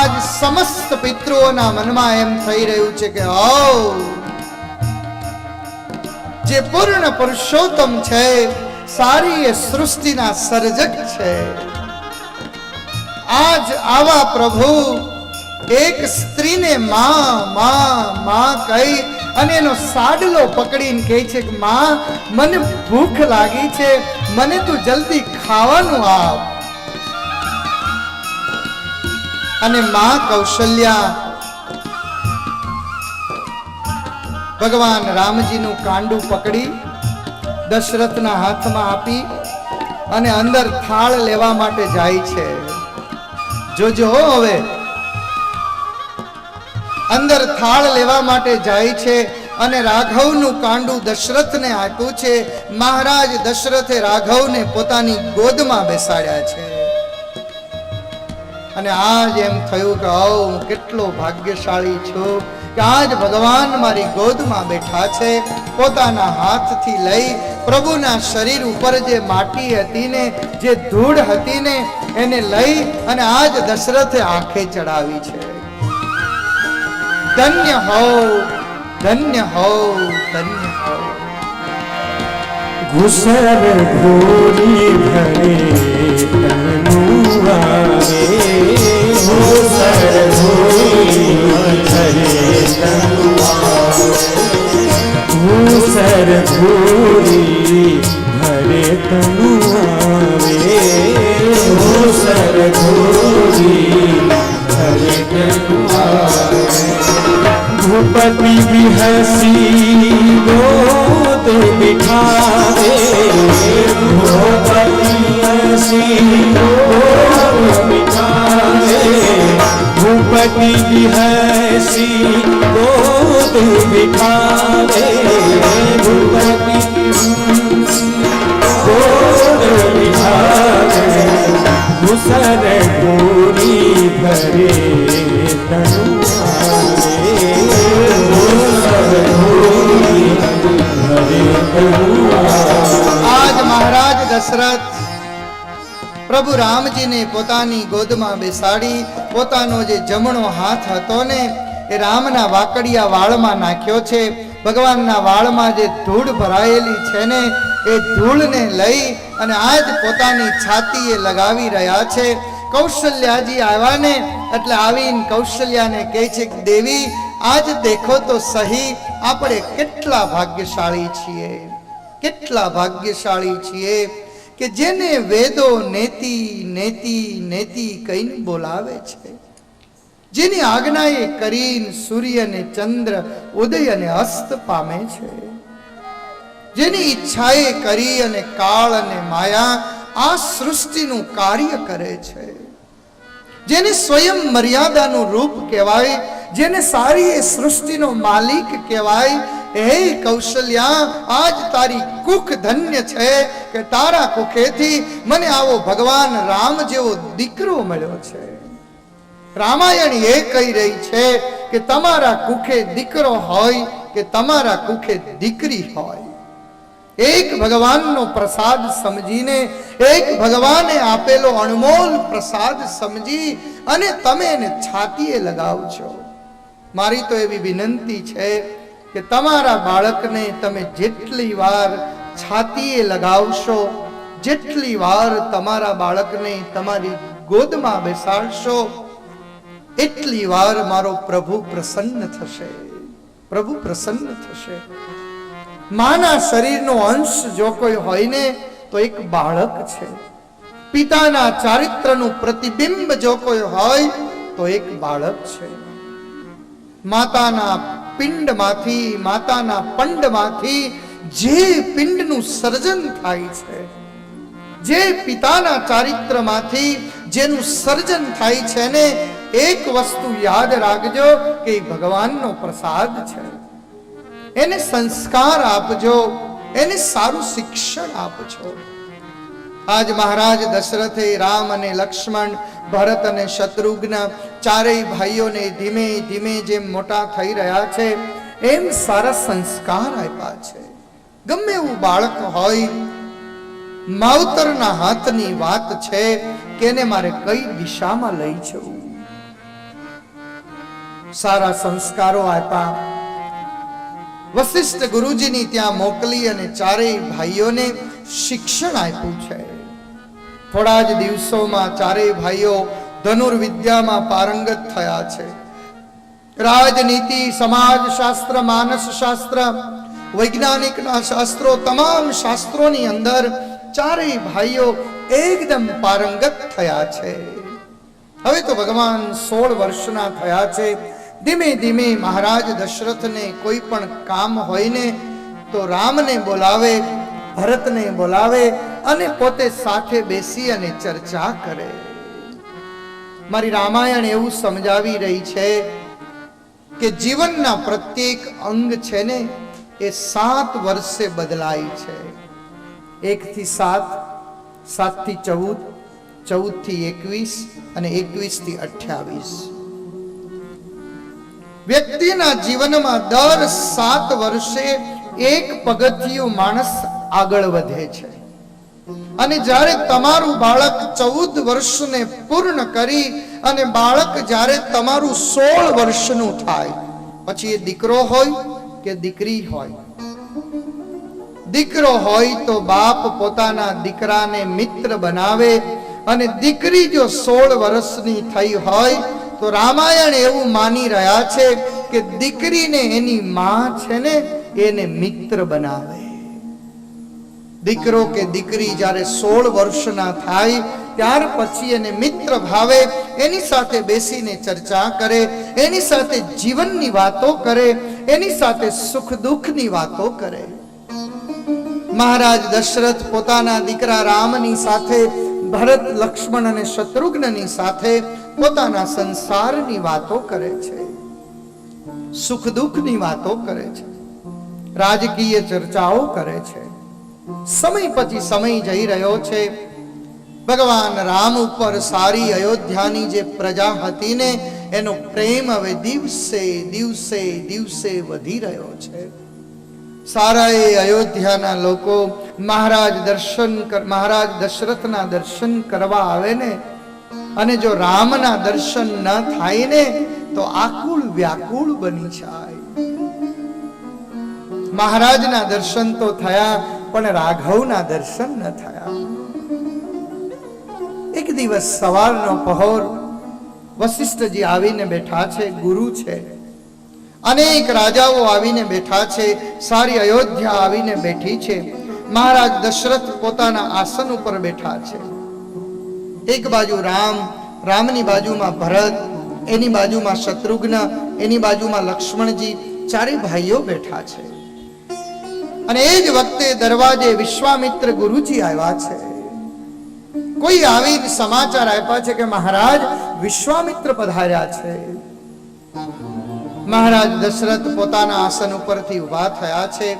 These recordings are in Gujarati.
આજ સમસ્ત પિતૃઓના મનમાં એમ થઈ રહ્યું છે કે જે પૂર્ણ પુરુષોત્તમ છે, સારી સૃષ્ટિના સર્જક છે. આજ આવા પ્રભુ એક સ્ત્રીને માં માં માં કહી અને એનો સાડલો પકડીને કહે છે કે, માં, મને ભૂખ લાગી છે, મને તું જલ્દી ખાવાનું આપ. અને મા કૌશલ્યા. ભગવાન રામજીનું કાંડું પકડી, દશરથના હાથમાં આપી અને અંદર થાળ લેવા માટે જાય છે. જોજો હવે. અંદર થાળ લેવા માટે જાય છે અને રાઘવનું કાંડું દશરથને આપ્યું છે. મહારાજ દશરથે રાઘવને પોતાની ગોદમાં બેસાડ્યા છે. અને આજ એમ થયું કે હું કેટલો ભાગ્યશાળી છું કે આજ ભગવાન મારી ગોદમાં બેઠા છે, પોતાના હાથથી લઈ પ્રભુના શરીર ઉપર જે માટી હતી ને, જે ધૂળ હતી ને, એને લઈ અને આજ દશરથે આંખે ચડાવી છે. ધન્ય હો ધન્ય હો ધન્ય હો. ઘુસર ઘોરી ભરે સર ભૂરી ભરે તનુ આવે સર ભૂરી ભરે તનુ ભૂપતિ વિહસી ગોદ બિઠાવે ભૂપતિ गोद बिठावे भूपति बिहसी गोद बिठावे भूपति गोद પ્રભુ રામજીને પોતાની ગોદમાં બેસાડી, પોતાનો જે જમણો હાથ હતો ને, એ રામના વાકડિયા વાળમાં નાખ્યો છે. ભગવાનના વાળમાં જે ધૂળ ભરાયેલી છે ને, એ ધૂળને લઈ અને આજ પોતાની છાતીએ લગાવી રહ્યા છે. કૌશલ્યાજી આવ્યા ને, એટલે આવીને કૌશલ્યાને કહે છે કે, દેવી, આજ દેખો તો સહી, આપણે કેટલા ભાગ્યશાળી છીએ. કેટલા ભાગ્યશાળી છીએ. કે જેને વેદો નેતિ નેતિ નેતિ કહીને બોલાવે છે. જેની આજ્ઞાએ કરીને સૂર્ય અને ચંદ્ર ઉદય અને અસ્ત પામે છે. જેની ઈચ્છાએ કરી અને કાળ અને માયા આ સૃષ્ટિનું કાર્ય કરે છે. જેને સ્વયં મર્યાદાનું રૂપ કહેવાય, જેને સારી એ સૃષ્ટિનો માલિક કહેવાય હે કૌશલ્યા, આજ તારી કુખ ધન્ય છે કે તારા કુખેથી મને આવો ભગવાન રામ જેવો દીકરો મળ્યો છે. રામાયણ એ કહી રહી છે કે તમારા કુખે દીકરો હોય કે તમારા કુખે દીકરી હોય. એક ભગવાનનો પ્રસાદ સમજીને, એક ભગવાને આપેલો અણમોલ પ્રસાદ સમજી અને તમે એને છાતીએ લગાવજો. મારી તો એવી વિનંતી છે કે તમારા બાળકને તમે જેટલી વાર છાતીએ લગાવશો, જેટલી વાર તમારા બાળકને તમારી ગોદમાં બેસાડશો, એટલી વાર મારો પ્રભુ પ્રસન્ન થશે. પ્રભુ પ્રસન્ન થશે. માના શરીરનો અંશ જો કોઈ હોય ને, તો એક બાળક છે. પિતાના ચારિત્રનું પ્રતિબિંબ જો કોઈ હોય, તો એક બાળક છે. માતાના પિંડમાંથી, માતાના પંડમાંથી જે પિંડનું સર્જન થાય છે, જે પિતાના ચારિત્રમાંથી જેનું સર્જન થાય છે ને, એક વસ્તુ યાદ રાખજો કે ભગવાનનો પ્રસાદ છે. એને સંસ્કાર આપજો, એને સારું શિક્ષણ આપજો. આજ મહારાજ દશરથે રામ અને લક્ષ્મણ, ભરત અને શત્રુઘ્ન ચારેય ભાઈઓને ધીમે ધીમે જેમ મોટા થઈ રહ્યા છે, એમ સારા સંસ્કાર આપ્યા છે. ગમે એવું બાળક હોય, માવતરના હાથની વાત છે કે એને મારે કઈ દિશામાં લઈ જવું? સારા સંસ્કારો આપ્યા. વશિષ્ઠ ગુરુજીની ત્યાં મોકલી અને ચારેય ભાઈઓને શિક્ષણ આપ્યું છે. થોડા જ દિવસોમાં ચારેય ભાઈઓ ધનુર્વિદ્યામાં પારંગત થયા છે. રાજનીતિ, સમાજ શાસ્ત્ર, માનસ શાસ્ત્ર, વૈજ્ઞાનિકના શાસ્ત્રો, તમામ શાસ્ત્રોની અંદર ચારેય ભાઈઓ એકદમ પારંગત થયા છે. હવે તો ભગવાન સોળ વર્ષના થયા છે. ધીમે ધીમે મહારાજ દશરથને કોઈ પણ કામ હોય ને તો રામને બોલાવે, ભરતને બોલાવે અને પોતે સાથે બેસી અને ચર્ચા કરે. મારી રામાયણ એવું સમજાવી રહી છે કે જીવનના પ્રત્યેક અંગ છે ને એ સાત વર્ષે બદલાય છે. એક થી સાત સાતથી ચૌદ ચૌદથી એકવીસ અને એકવીસથી અઠ્યાવીસ. વ્યક્તિના જીવનમાં દર સાત વર્ષે એક પગથિયું માણસ આગળ વધે છે. અને જ્યારે તમારું બાળક ચૌદ વર્ષને પૂર્ણ કરી અને બાળક જ્યારે તમારું સોળ વર્ષનું થાય, પછી એ દીકરો હોય કે દીકરી હોય? દીકરો હોય તો બાપ પોતાના દીકરાને મિત્ર બનાવે અને દીકરી જો સોળ વર્ષની થઈ હોય તો રામાયણ એવું માની રહ્યા છે કે દીકરીને એની માં છે ને એને મિત્ર બનાવે. દીકરો કે દીકરી જ્યારે સોળ વર્ષના થાય, ત્યાર પછી એને મિત્ર ભાવે, એની સાથે બેસીને ચર્ચા કરે, એની સાથે જીવનની વાતો કરે, એની સાથે સુખ દુઃખની વાતો કરે. મહારાજ દશરથ પોતાના દીકરા રામની સાથે, ભરત લક્ષ્મણ અને શત્રુઘ્નની સાથે પોતાના સંસારની વાતો કરે છે. સુખ દુઃખની વાતો કરે છે. રાજકીય ચર્ચાઓ કરે છે. સમય પછી સમય જઈ રહ્યો છે. ભગવાન રામ ઉપર સારી અયોધ્યાની જે પ્રજા હતી ને, એનો પ્રેમ હવે દિવસે દિવસે દિવસે વધી રહ્યો છે. સારા એ અયોધ્યાના લોકો મહારાજ દર્શન મહારાજ દશરથના દર્શન કરવા આવે ને, અને જો રામના દર્શન ન થાય ને, તો આકુળ વ્યાકુળ બની જાય. મહારાજના દર્શન તો થયા પણ રાઘવના દર્શન ન થયા. એક દિવસ સવારનો પહોર વશિષ્ઠજી આવીને બેઠા છે, ગુરુ છે. અનેક રાજાઓ આવીને બેઠા છે, સારી અયોધ્યા આવીને બેઠી છે. મહારાજ દશરથ પોતાના આસન ઉપર બેઠા છે. એક બાજુ રામ, રામની બાજુમાં ભરત, એની બાજુમાં શત્રુઘ્ન, એની બાજુમાં લક્ષ્મણજી, ચારે ભાઈઓ બેઠા છે. અને એ જ વખતે દરવાજે વિશ્વામિત્ર ગુરુજી આવ્યા છે. કોઈ આવી સમાચાર આપ્યા છે કે મહારાજ વિશ્વામિત્ર પધાર્યા છે. મહારાજ દશરથ પોતાના આસન ઉપરથી ઊભા થયા છે.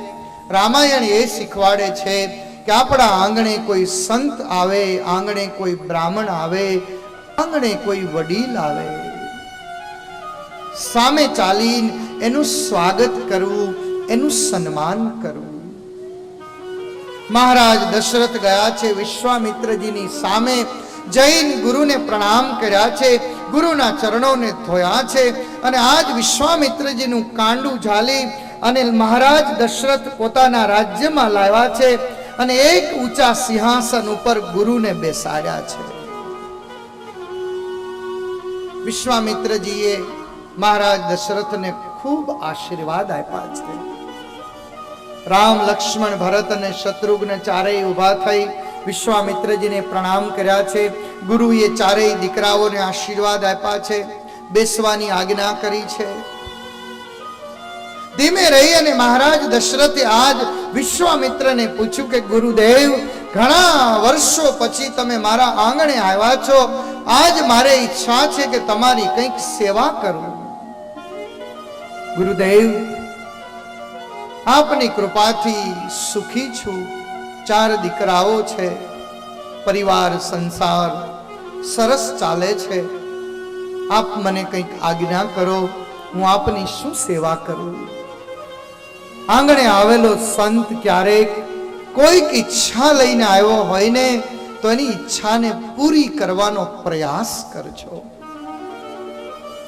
રામાયણ એ શીખવાડે છે કે આપણા આંગણે કોઈ સંત આવે, આંગણે કોઈ બ્રાહ્મણ આવે, આંગણે કોઈ વડીલ આવે. સામે ચાલીને એનું સ્વાગત કરવું, એનું સન્માન કરવું. મહારાજ દશરથ ગયા છે વિશ્વામિત્રજીની સામે. જૈન ગુરુને પ્રણામ કર્યા છે, ગુરુના ચરણોને ધોયા છે અને આજ વિશ્વામિત્રજીનું કાંડું ઝાલી અને મહારાજ દશરથ પોતાના રાજ્યમાં લાવ્યા છે અને એક ઊંચા સિંહાસન ઉપર ગુરુને બેસાડ્યા છે. વિશ્વામિત્રજીએ મહારાજ દશરથને ખૂબ આશીર્વાદ આપ્યા છે. રામ લક્ષ્મણ ભરત અને શત્રુઘ્ન ચારેય ઊભા થઈ વિશ્વામિત્રજીને પ્રણામ કર્યા છે. ગુરુએ ચારેય દીકરાઓને આશીર્વાદ આપ્યા છે. બેસવાની આજ્ઞા કરી છે. ધીમે રહી અને મહારાજ દશરથે આજ વિશ્વામિત્રને પૂછ્યું કે, ગુરુદેવ, ઘણા વર્ષો પછી તમે મારા આંગણે આવ્યા છો. આજ મારે ઈચ્છા છે કે તમારી કંઈક સેવા કરું. ગુરુદેવ આપની કૃપાથી સુખી છું. ચાર દીકરાઓ છે. પરિવાર, સંસાર સરસ ચાલે છે. આપ મને કંઈક આજ્ઞા કરો, હું આપની શું સેવા કરું? આંગણે આવેલો સંત ક્યારેક કોઈક ઈચ્છા લઈને આવ્યો હોય ને, તો એની ઈચ્છાને પૂરી કરવાનો પ્રયાસ કરજો.